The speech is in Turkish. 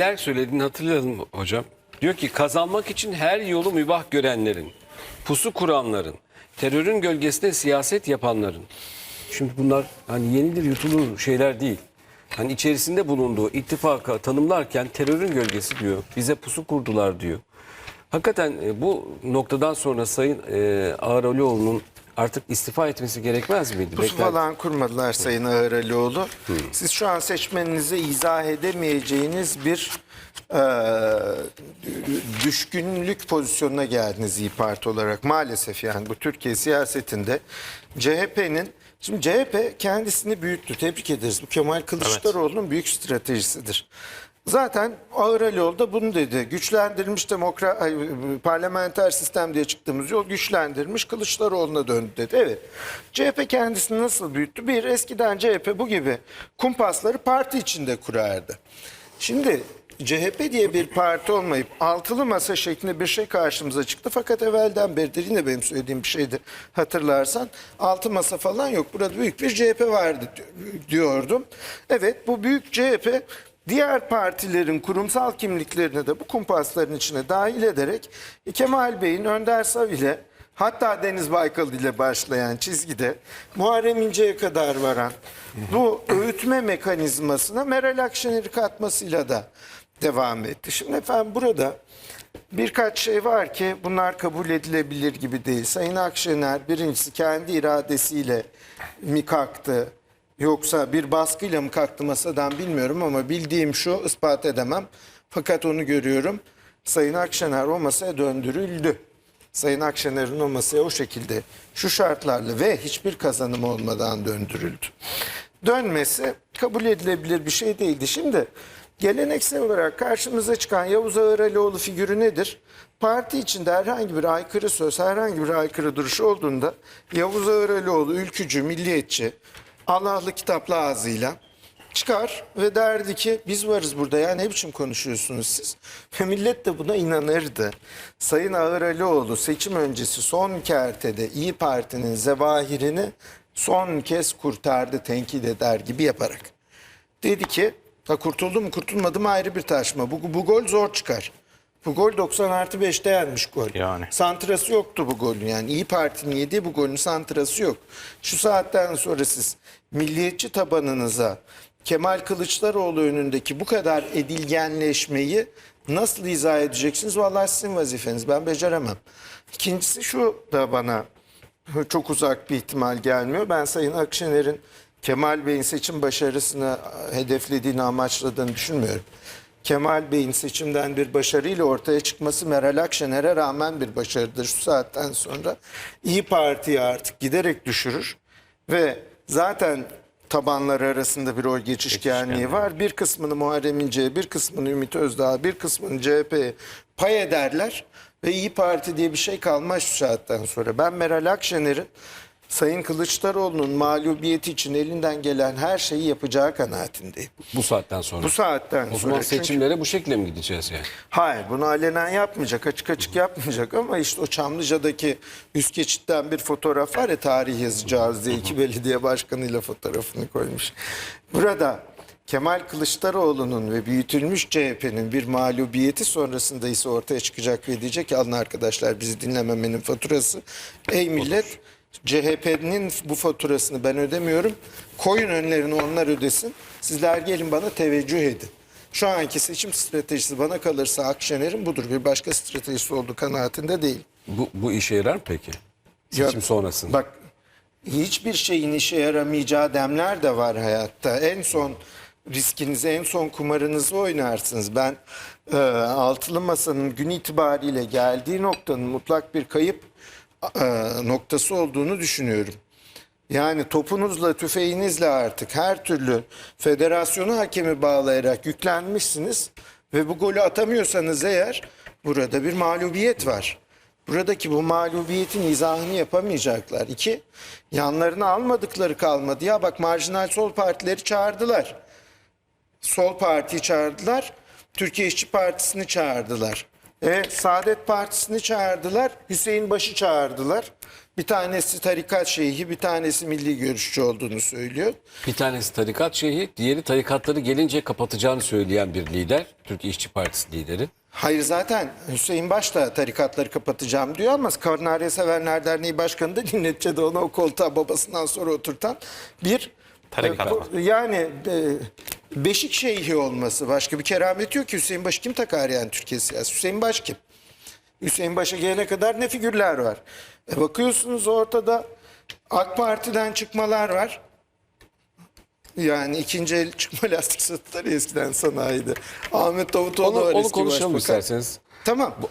Neler söylediğini hatırlayalım hocam. Diyor ki kazanmak için her yolu mübah görenlerin, pusu kuranların, terörün gölgesinde siyaset yapanların. Şimdi bunlar hani yenidir yutulur şeyler değil. Hani içerisinde bulunduğu ittifaka tanımlarken terörün gölgesi diyor. Bize pusu kurdular diyor. Hakikaten e, bu noktadan sonra Sayın e, artık istifa etmesi gerekmez miydi? Pusu Bekler- falan kurmadılar Sayın Ağıralioğlu. Siz şu an seçmeninize izah edemeyeceğiniz bir e, düşkünlük pozisyonuna geldiniz İyi Parti olarak. Maalesef yani bu Türkiye siyasetinde CHP'nin Şimdi CHP kendisini büyüttü. Tebrik ederiz. Bu Kemal Kılıçdaroğlu'nun büyük stratejisidir. Zaten Ağıralioğlu da bunu dedi. Güçlendirilmiş demokra ay, parlamenter sistem diye çıktığımız yol güçlendirilmiş Kılıçdaroğlu'na döndü dedi. Evet. CHP kendisini nasıl büyüttü? Bir eskiden CHP bu gibi kumpasları parti içinde kurardı. Şimdi CHP diye bir parti olmayıp altılı masa şeklinde bir şey karşımıza çıktı. Fakat evvelden beridir yine benim söylediğim bir şeydi hatırlarsan. Altı masa falan yok. Burada büyük bir CHP vardı diyordum. Evet bu büyük CHP diğer partilerin kurumsal kimliklerini de bu kumpasların içine dahil ederek Kemal Bey'in Önder Sav ile hatta Deniz Baykal ile başlayan çizgide Muharrem İnce'ye kadar varan bu öğütme mekanizmasına Meral Akşener'i katmasıyla da devam etti. Şimdi efendim burada birkaç şey var ki bunlar kabul edilebilir gibi değil. Sayın Akşener birincisi kendi iradesiyle mi kalktı yoksa bir baskıyla mı kalktı masadan bilmiyorum ama bildiğim şu ispat edemem. Fakat onu görüyorum. Sayın Akşener o masaya döndürüldü. Sayın Akşener'in o masaya o şekilde şu şartlarla ve hiçbir kazanım olmadan döndürüldü. Dönmesi kabul edilebilir bir şey değildi. Şimdi geleneksel olarak karşımıza çıkan Yavuz Ağıralioğlu figürü nedir? Parti içinde herhangi bir aykırı söz, herhangi bir aykırı duruş olduğunda Yavuz Ağıralioğlu ülkücü, milliyetçi, Allah'lı kitaplı ağzıyla çıkar ve derdi ki biz varız burada ya ne biçim konuşuyorsunuz siz? Ve millet de buna inanırdı. Sayın Ağıralioğlu seçim öncesi son kertede İyi Parti'nin zevahirini son kez kurtardı tenkit eder gibi yaparak. Dedi ki ha kurtuldu mu kurtulmadı mı ayrı bir tartışma. Bu, bu gol zor çıkar. Bu gol 90 artı 5'te yenmiş gol. Yani. Santrası yoktu bu golün yani. İyi Parti'nin yediği bu golün santrası yok. Şu saatten sonra siz milliyetçi tabanınıza Kemal Kılıçdaroğlu önündeki bu kadar edilgenleşmeyi nasıl izah edeceksiniz? Vallahi sizin vazifeniz. Ben beceremem. İkincisi şu da bana çok uzak bir ihtimal gelmiyor. Ben Sayın Akşener'in Kemal Bey'in seçim başarısını hedeflediğini, amaçladığını düşünmüyorum. Kemal Bey'in seçimden bir başarıyla ortaya çıkması Meral Akşener'e rağmen bir başarıdır. Şu saatten sonra İyi Parti'yi artık giderek düşürür ve zaten tabanları arasında bir oy geçişkenliği var. Bir kısmını Muharrem İnce'ye, bir kısmını Ümit Özdağ'a, bir kısmını CHP'ye pay ederler ve İyi Parti diye bir şey kalmaz şu saatten sonra. Ben Meral Akşener'in Sayın Kılıçdaroğlu'nun mağlubiyeti için elinden gelen her şeyi yapacağı kanaatindeyim. Bu saatten sonra. Bu saatten o sonra. zaman Çünkü- seçimlere bu şekilde mi gideceğiz yani? Hayır bunu alenen yapmayacak açık açık yapmayacak ama işte o Çamlıca'daki üst geçitten bir fotoğraf var ya tarih yazacağız diye iki belediye başkanıyla fotoğrafını koymuş. Burada Kemal Kılıçdaroğlu'nun ve büyütülmüş CHP'nin bir mağlubiyeti sonrasında ise ortaya çıkacak ve diyecek ki alın arkadaşlar bizi dinlememenin faturası. Ey millet CHP'nin bu faturasını ben ödemiyorum. Koyun önlerini onlar ödesin. Sizler gelin bana teveccüh edin. Şu anki seçim stratejisi bana kalırsa Akşener'in budur. Bir başka stratejisi olduğu kanaatinde değil. Bu, bu işe yarar mı peki? Seçim Ya, sonrasında. Bak hiçbir şeyin işe yaramayacağı demler de var hayatta. En son riskinizi, en son kumarınızı oynarsınız. Ben e, altılı masanın gün itibariyle geldiği noktanın mutlak bir kayıp noktası olduğunu düşünüyorum. Yani topunuzla, tüfeğinizle artık her türlü federasyonu hakemi bağlayarak yüklenmişsiniz ve bu golü atamıyorsanız eğer burada bir mağlubiyet var. Buradaki bu mağlubiyetin izahını yapamayacaklar. İki, yanlarına almadıkları kalmadı. Ya bak marjinal sol partileri çağırdılar. Sol partiyi çağırdılar. Türkiye İşçi Partisi'ni çağırdılar. E, Saadet Partisi'ni çağırdılar. Hüseyin Baş'ı çağırdılar. Bir tanesi tarikat şeyhi, bir tanesi milli görüşçü olduğunu söylüyor. Bir tanesi tarikat şeyhi, diğeri tarikatları gelince kapatacağını söyleyen bir lider. Türkiye İşçi Partisi lideri. Hayır zaten Hüseyin Baş da tarikatları kapatacağım diyor ama Karnarya Sevenler Derneği Başkanı da Dinletçe'de onu o koltuğa babasından sonra oturtan bir Tarikat e, bu- yani e, Beşik Şeyhi olması başka bir keramet yok ki Hüseyin Baş kim takar yani Türkiye siyasi Hüseyin Baş kim? Hüseyin Baş'a gelene kadar ne figürler var? E bakıyorsunuz ortada AK Parti'den çıkmalar var. Yani ikinci el çıkma lastik sattılar ya eskiden sanayide. Ahmet Davutoğlu Onu, var onu eski konuşalım başbakan. isterseniz. Tamam. Bu